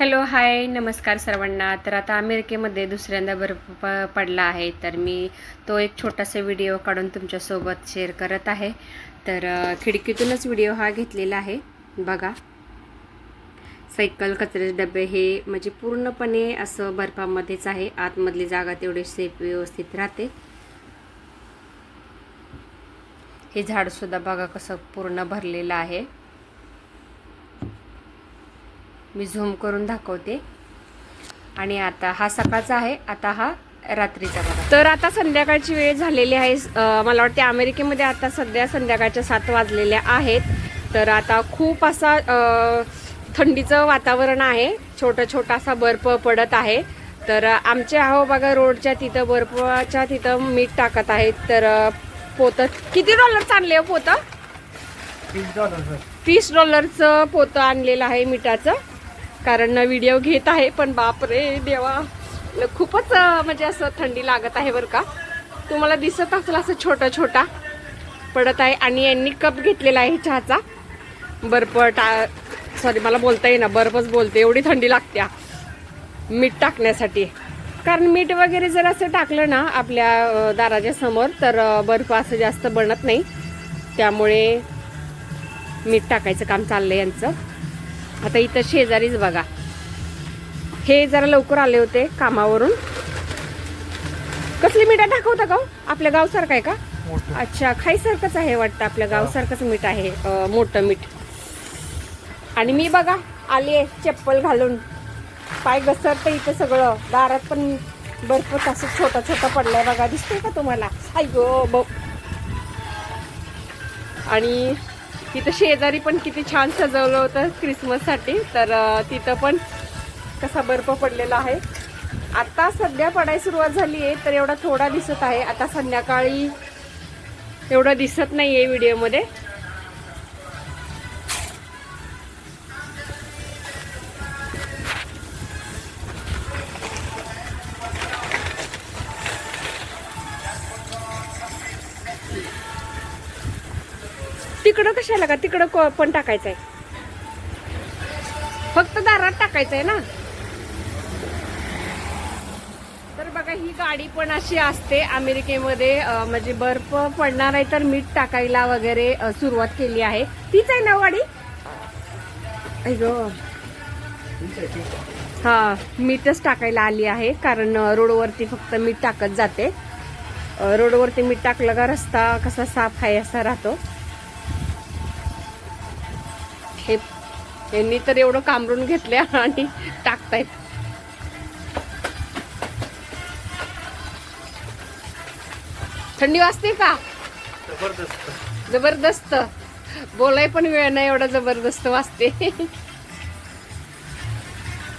Hello hi नमस्कार सर्वांना. तर आता अमेरिकेमध्ये दुसऱ्यांदा बर्फ प- पडला आहे. तर मी तो एक छोटासा व्हिडिओ काढून तुमच्यासोबत शेअर करत आहे. तर खिडकीतूनच व्हिडिओ हा घेतलेला आहे. बघा. सायकल कचऱ्याचे डबे हे म्हणजे पूर्णपणे असं बर्फामध्येच आहे. आतमधली जागा तेवढी सेफ व्यवस्थित राहते. हे झाडसुद्धा बघा कसं पूर्ण भरलेलं आहे. मी झूम करून दाखवते. आणि आता हा सकाळचा आहे आता हा रात्रीचा बघा. तर आता संध्याकाळची वेळ झालेली आहे मला वाटते अमेरिकेमध्ये आता सध्या संध्याकाळच्या सात वाजलेल्या आहेत. तर आता खूप असा थंडीचं वातावरण आहे छोटा छोटा असा बर्फ पडत आहे. तर आमचे आहो बघा रोडच्या तिथं बर्फाच्या तिथं मीठ टाकत आहेत. तर पोतं किती डॉलर आणले हो पोतं? सर तीस डॉलरचं पोतं आणलेलं आहे मिठाचं. कारण व्हिडिओ घेत आहे पण बापरे देवा. खूपच म्हणजे असं थंडी लागत आहे बरं का. तुम्हाला दिसत असेल असं छोटा छोटा पडत आहे आणि यांनी कप घेतलेला आहे चहाचा. बर्फ टा सॉरी मला बोलता येईना बर्फच बोलते एवढी थंडी लागत्या. मीठ टाकण्यासाठी. कारण मीठ वगैरे जर असं टाकलं ना आपल्या दाराच्या समोर तर बर्फ असं जास्त बनत नाही. त्यामुळे मीठ टाकायचं काम चाललंय यांचं. आता इथं शेजारीच बघा. हे जरा लवकर आले होते कामावरून. कसली मीठ दाखवता का हो? आपल्या गावसारखं आहे का? अच्छा खाईसारखंच आहे वाटतं आपल्या गावसारखंच मीठ आहे मोठं मीठ. आणि मी बघा आली आहे चप्पल घालून. पाय घसरतं इथं सगळं. दारात पण बर्फ असं छोटा छोटा पडलाय बघा. दिसतोय का तुम्हाला? ब आणि तिथं शेजारी पण किती छान सजवलं होतं क्रिसमससाठी तर तिथं पण कसा बर्फ पडलेला आहे. आता सध्या पडायला सुरुवात झाली आहे तर एवढा थोडा दिसत आहे. आता संध्याकाळी एवढं दिसत नाही आहे व्हिडिओमध्ये तिकडं कशाला का? तिकडं पण टाकायचं आहे फक्त दारात टाकायचं आहे ना. तर बघा ही गाडी पण अशी असते अमेरिकेमध्ये. म्हणजे बर्फ पडणार आहे तर मीठ टाकायला वगैरे सुरुवात केली आहे. तीच आहे ना गाडी अय्यो हा मीठच टाकायला आली आहे कारण रोडवरती फक्त मीठ टाकत जाते. रोडवरती मीठ टाकलं का रस्ता कसा साफ आहे असा राहतो. हे यांनी तर एवढं कामरून घेतल्या आणि टाकतायत. थंडी वाजते का? जबरदस्त. जबरदस्त. बोलाय पण वेळ नाही एवढा जबरदस्त वाजते.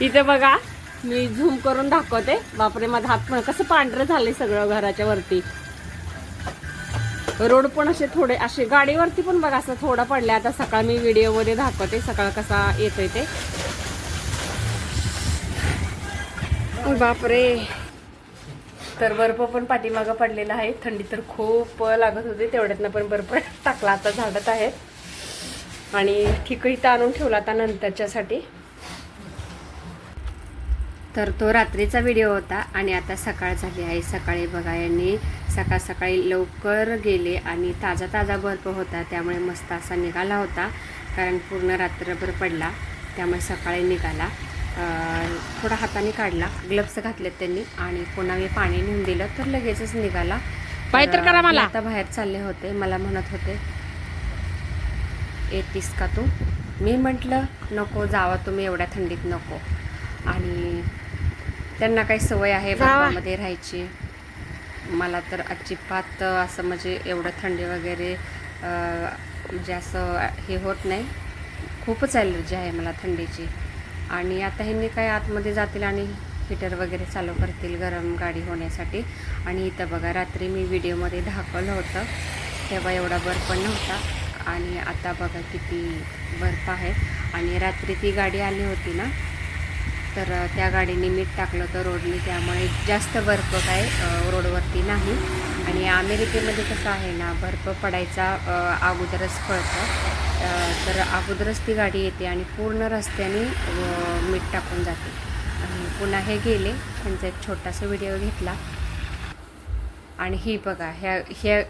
इथे बघा मी झूम करून दाखवते. बापरे माझा हात पण कसं पांढरं झालंय सगळं घराच्या वरती. रोड पण असे थोडे असे गाडीवरती पण बघा असं थोडं पडलं आता सकाळ मी व्हिडिओमध्ये दाखवते सकाळ कसा येतोय ते. बापरे. तर बर्फ पण पाठीमागं पडलेला आहे. थंडी तर खूप लागत होती तेवढ्यातनं पण बर्फ टाकला. आता झाडत आहे आणि ठिकही इथं आणून ठेवला आता नंतरच्यासाठी. तर तो रात्रीचा व्हिडिओ होता आणि आता सकाळ झाली आहे. सकाळी बघा यांनी सकाळ सकाळी लवकर गेले आणि ताजा ताजा बर्फ होता त्यामुळे मस्त असा निघाला होता कारण पूर्ण रात्रभर पडला त्यामुळे सकाळी निघाला. थोडा हाताने काढला ग्लव्स घातलेत त्यांनी आणि पुन्हा मी पाणी नेऊन दिलं तर लगेचच निघाला. तर करा मला. आता बाहेर चालले होते मला म्हणत होते येतीस का तू? मी म्हटलं नको जावा तुम्ही एवढ्या थंडीत नको. आणि त्यांना काही सवय आहे. बर्फामध्ये राहायची. मला तर अजिबात असं म्हणजे एवढं थंडी वगैरे म्हणजे असं हे होत नाही. खूपच ॲलर्जी आहे मला थंडीची. आणि आता ह्यांनी काय आतमध्ये जातील आणि हीटर वगैरे चालू करतील गरम गाडी होण्यासाठी. आणि इथं बघा रात्री मी व्हिडिओमध्ये दाखवलं होतं. तेव्हा एवढा बर्फ पण नव्हता. आणि आता बघा किती बर्फ आहे. आणि रात्री ती गाडी आली होती ना तर त्या गाडीने मीठ टाकलं होतं रोडने त्यामुळे जास्त बर्फ काय रोडवरती नाही. आणि अमेरिकेमध्ये कसं आहे ना बर्फ पडायचा अगोदरच कळतं. तर अगोदरच ती गाडी येते आणि पूर्ण रस्त्याने मीठ टाकून जाते. आणि पुन्हा हे गेले त्यांचा एक छोटासा व्हिडिओ घेतला. आणि ही बघा ह्या ह्या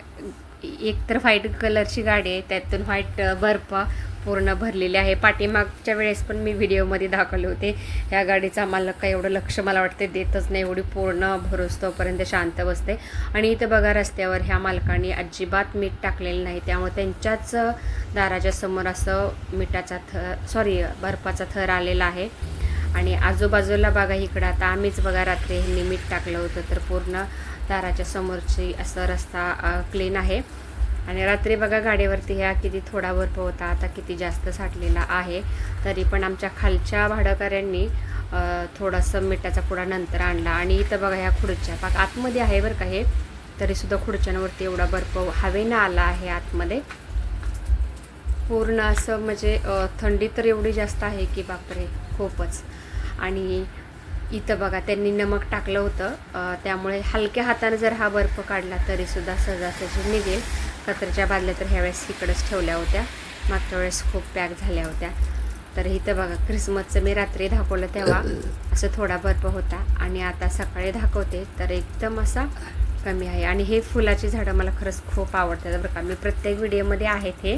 एक तर व्हाईट कलरची गाडी आहे त्यातून व्हाईट बर्फ पूर्ण भरलेली आहे. पाठीमागच्या वेळेस पण मी व्हिडिओमध्ये दाखवले होते ह्या गाडीचं आम्हाला काही एवढं लक्ष मला वाटते देतच नाही एवढी पूर्ण भरोसतोपर्यंत शांत बसते. आणि इथं बघा रस्त्यावर ह्या मालकाने अजिबात मीठ टाकलेलं नाही. त्यामुळे त्यांच्याच दाराच्या समोर असं मिठाचा थर सॉरी बर्फाचा थर आलेला आहे. आणि आजूबाजूला बघा इकडं आता आम्हीच बघा रात्री ह्यांनी मीठ टाकलं होतं तर पूर्ण दाराच्या समोरची असं रस्ता क्लीन आहे. आणि रात्री बघा गाडीवरती ह्या किती थोडा बर्फ होता आता किती जास्त साठलेला आहे. तरी पण आमच्या खालच्या भाडकऱ्यांनी थोडासा मिठाचा पुडा नंतर आणला. आणि इथं बघा ह्या खुर्च्या पाक आतमध्ये आहे बरं का हे. तरीसुद्धा खुर्च्यांवरती एवढा बर्फ हवेनं आला आहे आतमध्ये. पूर्ण असं म्हणजे थंडी तर एवढी जास्त आहे की बापरे खूपच. आणि इथं बघा त्यांनी नमक टाकलं होतं. त्यामुळे हलक्या हाताने जर हा बर्फ काढला तरीसुद्धा सहजासहजी निघेल. कचऱ्याच्या बादल्या तर ह्यावेळेस इकडंच ठेवल्या होत्या. मागच्या वेळेस खूप पॅक झाल्या होत्या. तर इथं बघा क्रिसमसचं मी रात्री दाखवलं तेव्हा असं थोडा बर्फ होता आणि आता सकाळी दाखवते तर एकदम असा कमी आहे. आणि हे फुलाची झाडं मला खरंच खूप आवडतात बरं का. मी प्रत्येक व्हिडिओमध्ये आहेत हे.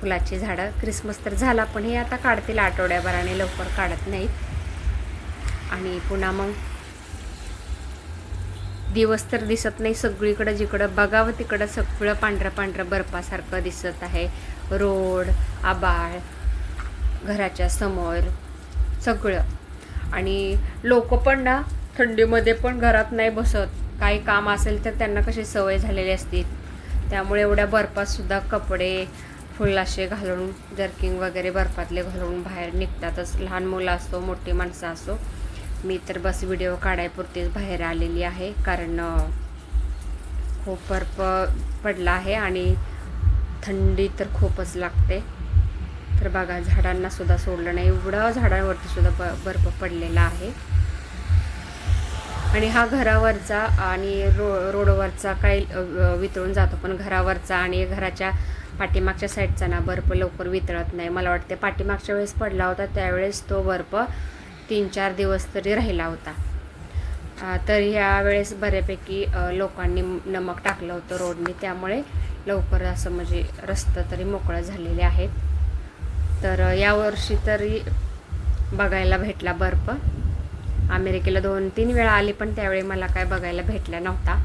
फुलाची झाडं. क्रिसमस तर झाला पण हे आता काढतील आठवड्याभराने लवकर काढत नाहीत. आणि पुन्हा मग दिवस तर दिसत नाही सगळीकडं जिकडं बघावं तिकडं सगळं पांढरं पांढरं बर्फासारखं दिसत आहे. रोड आबाळ घराच्या समोर सगळं. आणि लोक पण ना थंडीमध्ये पण घरात नाही बसत. काही काम असेल तर त्यांना कशी सवय झालेली असती. त्यामुळे एवढ्या बर्फातसुद्धा कपडे फुलाशे घालून जर्किंग वगैरे बर्फातले घालून बाहेर निघतातच. लहान मुलं असो मोठी माणसं असो. मी तर बस व्हिडिओ काढायपुरतीच बाहेर आलेली आहे कारण खूप बर्फ पडला आहे आणि थंडी तर खूपच लागते. तर बघा झाडांना सुद्धा सोडलं नाही. एवढं झाडांवरती सुद्धा ब बर्फ पडलेला आहे. आणि हा घरावरचा आणि रो रोडवरचा काही वितळून जातो पण घरावरचा आणि घराच्या पाठीमागच्या साईडचा ना बर्फ लवकर वितळत नाही. मला वाटते पाठीमागच्या वेळेस पडला होता त्यावेळेस तो बर्फ तीन चार दिवस तरी राहिला होता. तर ह्या वेळेस बऱ्यापैकी लोकांनी नमक टाकलं होतं रोडने. त्यामुळे लवकर असं म्हणजे रस्ता तरी मोकळं झालेले आहेत. तर यावर्षी तरी बघायला भेटला बर्फ. अमेरिकेला दोन तीन वेळा आली पण त्यावेळी मला काय बघायला भेटला नव्हता